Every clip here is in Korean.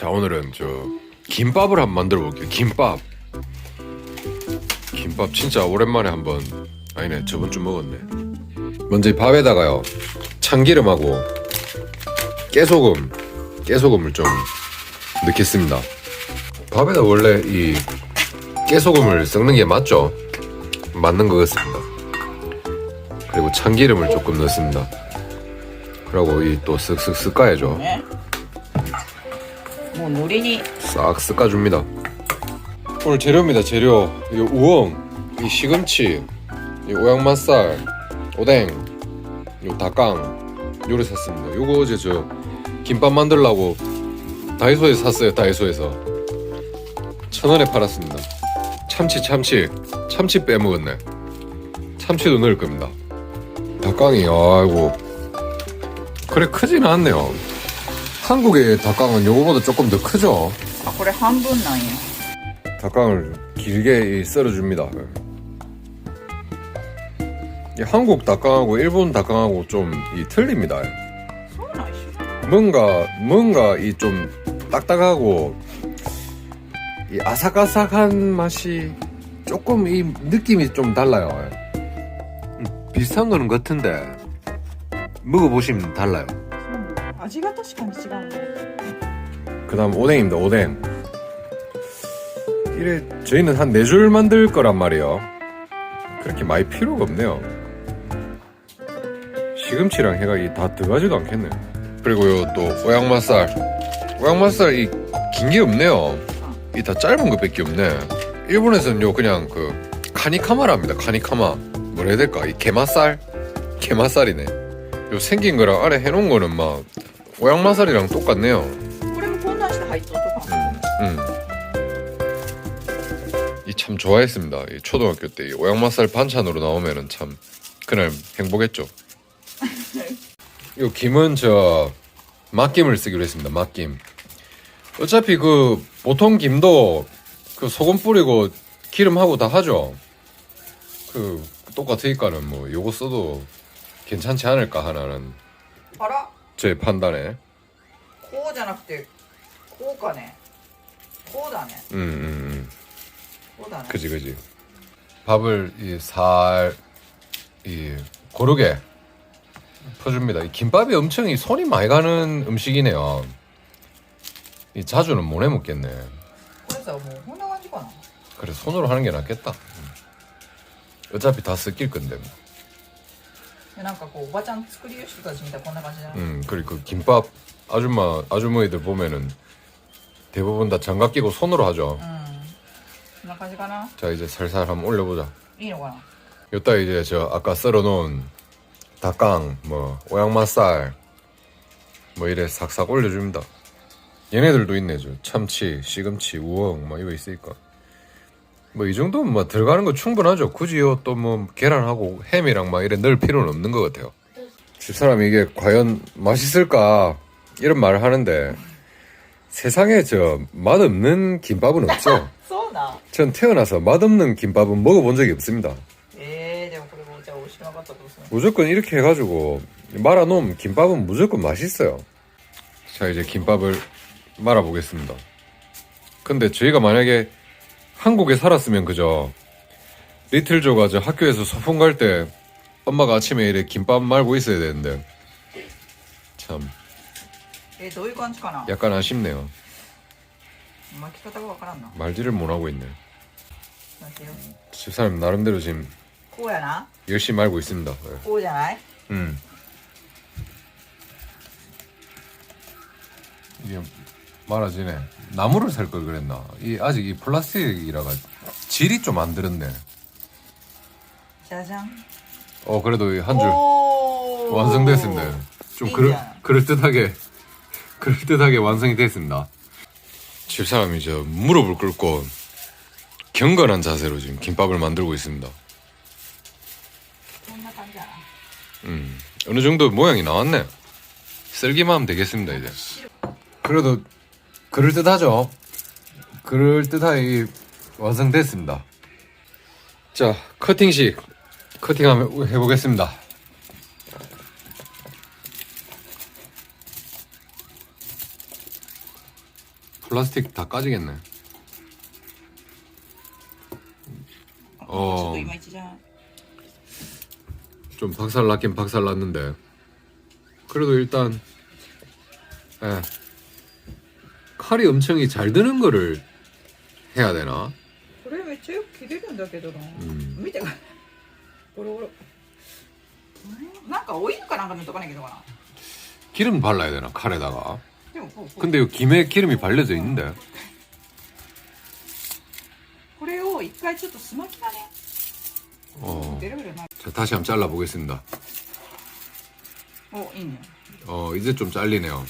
자 오늘은 저 김밥을 한번 만들어 볼게요. 김밥. 김밥 진짜 오랜만에 한번 아니네 저번 주 먹었네. 먼저 이 밥에다가요 참기름하고 깨소금, 깨소금을 좀 넣겠습니다. 밥에다 원래 이 깨소금을 섞는 게 맞죠? 맞는 것 같습니다. 그리고 참기름을 조금 넣습니다. 그리고 이 또 쓱쓱 쓱 가야죠. 뭐 노린이 싹 섞어줍니다. 오늘 재료입니다. 재료 이 우엉, 이 시금치, 이 오양맛살, 오뎅, 요 닭강 요리 샀습니다. 요거 어제 저 김밥 만들라고 다이소에서 샀어요. 다이소에서 천 원에 팔았습니다. 참치 참치 참치 빼먹었네. 참치도 넣을 겁니다. 닭강이 아이고 그래 크진 않네요. 한국의 닭강은 요거보다 조금 더 크죠? 아, 그래, 한분 나이. 닭강을 길게 썰어줍니다. 이 한국 닭강하고 일본 닭강하고 좀 이 틀립니다. 뭔가 뭔가 이 좀 딱딱하고 이 아삭아삭한 맛이 조금 이 느낌이 좀 달라요. 비슷한 거는 같은데 먹어보시면 달라요. 味が確かに違うね 그다음 오뎅입니다. 오뎅. 이래 저희는 한 네 줄 만들 거란 말이에요. 그렇게 많이 필요가 없네요. 시금치랑 해가 이 다 들어가지도 않겠네. 그리고 요 또 오양맛살. 오양맛살 이 긴 게 없네요. 이 다 짧은 것밖에 없네. 일본에서는 요 그냥 그 카니카마랍니다. 카니카마. 뭐라 해야 될까? 이 게맛살? 게맛살이네. 요 생긴 거랑 아래 해놓은 거는 막 오양맛살이랑 똑같네요. これもこんなんして入っとっとか 음. 이 참 좋아했습니다. 이 초등학교 때 이 오양맛살 반찬으로 나오면은 참 그날 행복했죠. 이 김은 저 맛김을 쓰기로 했습니다. 맛김. 어차피 그 보통 김도 그 소금 뿌리고 기름하고 다 하죠. 그 똑같으니까는 뭐 요거 써도 괜찮지 않을까 하나는 あら 제 판단에. こうじゃなくてこうかねこうだね 음, 음, 음. こうだね 그지 그지 밥을 이살이 고르게 퍼줍니다 이 김밥이 엄청 이 손이 많이 가는 음식이네요 이 자주는 못 해먹겠네 これさもうこんな感じかな 그래 손으로 하는 게 낫겠다 음. 어차피 다 섞일 건데 뭐. でなんかこうおばちゃん作りよ人たちみたいなこんな感じじゃない、 음 그리고 그 김밥 아줌마 아주머니들 보면은 대부분 다 장갑 끼고 손으로 하죠 うんこんな感じかな 자 이제 살살 한번 올려보자 いいのかな 요따 이제 저 아까 썰어놓은 닭강, 뭐 오양맛살, 뭐 이래 싹싹 올려줍니다. 얘네들도 있네, 저 참치, 시금치, 우엉, 뭐 이거 있으니까. 뭐 이 정도면 뭐 들어가는 거 충분하죠. 굳이요 또 뭐 계란하고 햄이랑 막 이래 넣을 필요는 없는 것 같아요. 집사람이 이게 과연 맛있을까 이런 말을 하는데 세상에 저 맛없는 김밥은 없죠. 전 태어나서 맛없는 김밥은 먹어본 적이 없습니다. 예, 무슨. 무조건 이렇게 해가지고 말아놓으면 김밥은 무조건 맛있어요. 자 이제 김밥을 말아보겠습니다. 근데 저희가 만약에 한국에 살았으면 그죠 리틀조가 저 학교에서 소풍 갈 때 엄마가 아침에 이래 김밥 말고 있어야 되는데 참 えー、どういう感じかな 약간 아쉽네요. 巻き方がわからんな 말지를 못하고 있네. 待ってよ 집사람 나름대로 지금 こうやな 열심히 말고 있습니다. 네. こうじゃない 음. 이게 많아지네. 나무를 살 걸 그랬나? 이 아직 이 플라스틱이라가 질이 좀 안 들었네. 짜장. 어 그래도 한 줄 완성됐습니다. 좀 그럴 그럴 듯하게 그럴 듯하게 완성이 됐습니다. 집 사람이 저 무릎을 꿇고 경건한 자세로 지금 김밥을 만들고 있습니다. 음 어느 정도 모양이 나왔네. 쓸기만 하면 되겠습니다 이제. 그래도 그럴듯하죠. 그럴듯하게 완성됐습니다. 자, 커팅식 커팅 한번 해보겠습니다. 플라스틱 다 까지겠네. 어, 좀 박살 났긴 박살 났는데. 그래도 일단, 예. 칼이 엄청 잘 드는 거를 해야 되나? これめっちゃよく切れるんだけどな、 음. 見てこれゴロゴロなんかオイルかなんか塗っとかなきゃいけないのか 기름 발라야 되나, 칼에다가. なでもこうこう 근데 이 김에 기름이 발려져 있는데. これを一回ちょっとスマキがね 어. ベロベロな 자, 다시 한번 잘라보겠습니다. おいいね 어, 이제 좀 잘리네요.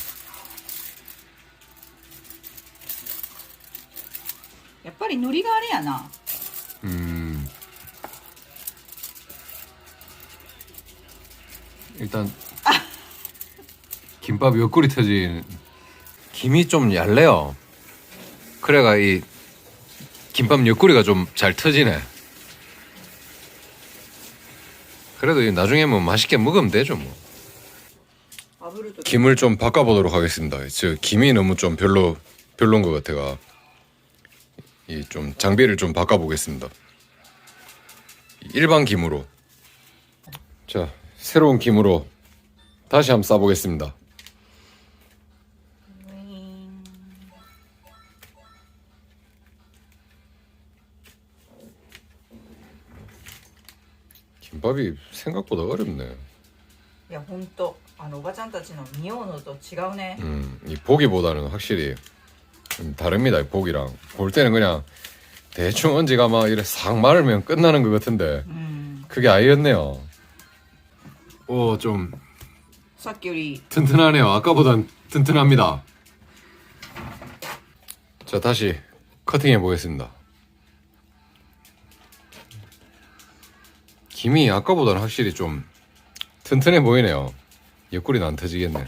やっぱり糊があれやな 음. 일단 김밥 옆구리 터진 김이 좀 얇네요. 그래가 이 김밥 옆구리가 좀 잘 터지네. 그래도 이 나중에 뭐 맛있게 먹으면 되죠 뭐. 炙ると 김을 좀 바꿔보도록 하겠습니다. 저 김이 너무 좀 별로 별론 것 같아가 이 좀 장비를 좀 바꿔보겠습니다. 일반 김으로 자 새로운 김으로 다시 한번 싸보겠습니다. 김밥이 생각보다 어렵네. いやほんとあのおばちゃんたちの見ようのと違うね 음, 이 보기보다는 확실히 좀 다릅니다. 이 보기랑 볼 때는 그냥 대충 언지가 막 이래 싹 마르면 끝나는 것 같은데 うん 그게 아니었네요. 오, 좀 さっきより 튼튼하네요. 아까보단 튼튼합니다. 자, 다시 커팅해 보겠습니다. 김이 아까보다는 확실히 좀 튼튼해 보이네요. 옆구리는 안 터지겠네.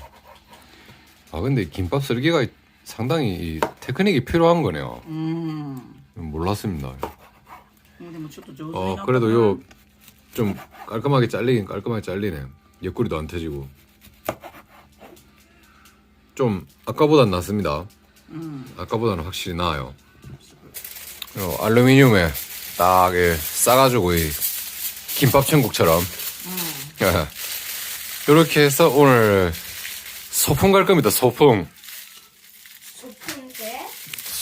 아, 근데 김밥 썰기가 상당히 이 테크닉이 필요한 거네요. 음. 몰랐습니다. 근데 뭐어 그래도 요 좀 깔끔하게 잘리긴 깔끔하게 잘리네. 옆구리도 안 터지고 좀 아까보단 낫습니다. 음. 아까보다는 확실히 나아요. 요 알루미늄에 딱 예, 싸가지고 이 김밥 천국처럼 음. 이렇게 해서 오늘 소풍 갈 겁니다. 소풍.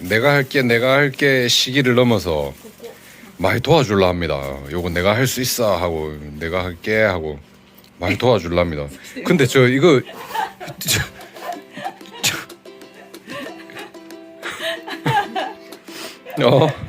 내가 할게 내가 할게 시기를 넘어서 많이 도와줄라 합니다. 요거 내가 할 수 있어 하고 내가 할게 하고 많이 도와줄라 합니다. 근데 저 이거 저, 저, 어.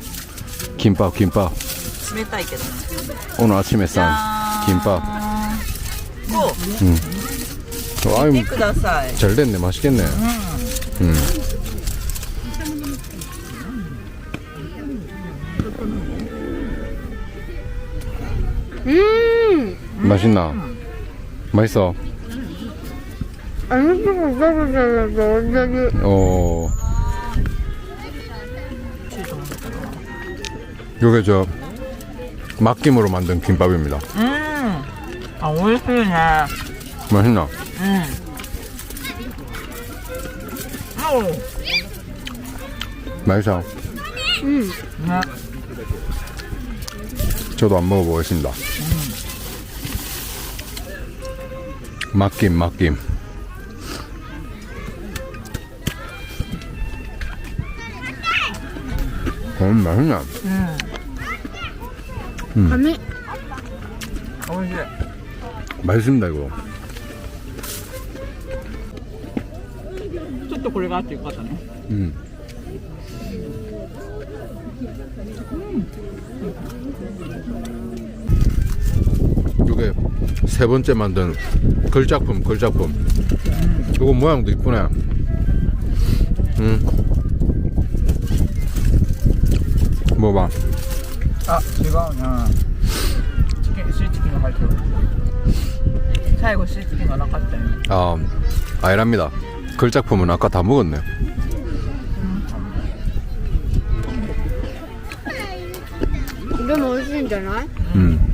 김밥 김밥 冷たいけどね 오늘 아침에 싼 김밥 こ 어, う見 아유 てください 잘 됐네 맛있겠네 음. 음 맛있나 맛있어. 아니 조금 써보잖아 완전히 어. 이게 저 막김으로 만든 김밥입니다. 음, 아, 오이시네. 맛있나? 음. 오. 맛있어. 음. 네. 저도 안 먹어보겠습니다. 막김, 막김. 음, 맛있네. 음. 오이시. 맛있습니다, 이거. ちょっとこれがあってよかったね。 음. 이게 세 번째 만든 글작품, 글작품. 이거 모양도 이쁘네. 음. 먹어봐. 아 제가 그냥 치킨 시치킨을 할게요. 사이고 시치킨 하나 갔어요. 아 아이랍니다. 글작품은 아까 다 먹었네요. 이거 먹을 수 있잖아. 음.